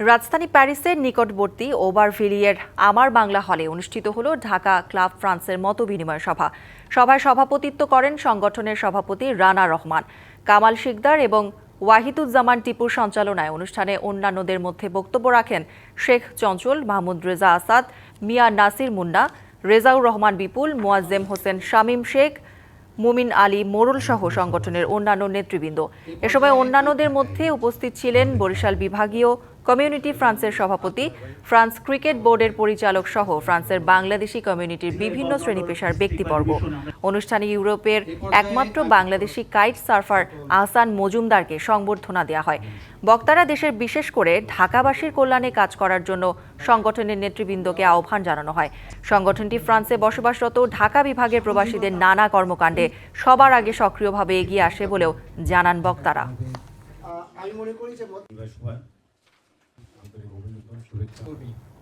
রাজধানী প্যারিসের নিকটবর্তী ওভারভিলিয়ের আমার বাংলা হলে অনুষ্ঠিত হলো ঢাকা ক্লাব ফ্রান্সের মত বিনিময় সভা। সভায় সভাপতিত্ব করেন সংগঠনের সভাপতি রানা রহমান। কামাল শিকদার এবং ওয়াহিদুজ্জামান টিপুর সঞ্চালনায় অনুষ্ঠানে অন্যান্যদের মধ্যে বক্তব্য রাখেন শেখ চঞ্চল, মাহমুদ রেজা আসাদ, মিয়া নাসির মুন্না, রেজাউর রহমান বিপুল, মোয়াজ্জেম হোসেন শামীম শেখ, মুমিন আলী মোরল সহ সংগঠনের অন্যান্য নেতৃবৃন্দ। এ সময় অন্যান্যদের মধ্যে উপস্থিত ছিলেন বরিশাল বিভাগীয় কমিউনিটি ফ্রান্সের সভাপতি, ফ্রান্স ক্রিকেট বোর্ডের পরিচালক সহ ফ্রান্সের বাংলাদেশি কমিউনিটির বিভিন্ন শ্রেণি পেশার ব্যক্তিবর্গ। অনুষ্ঠানে ইউরোপের একমাত্র বাংলাদেশি কাইট সার্ফার আহসান মজুমদারকে সংবর্ধনা দেওয়া হয়। বক্তারা দেশের বিশেষ করে ঢাকাবাসীর কল্যাণে কাজ করার জন্য সংগঠনের নেতৃবৃন্দকে আহ্বান জানানো হয়। সংগঠনটি ফ্রান্সে বসবাসরত ঢাকা বিভাগের প্রবাসীদের নানা কর্মকাণ্ডে সবার আগে সক্রিয়ভাবে এগিয়ে আসে বলেও জানান বক্তারা। আমি মনে করি যে les moments sur les.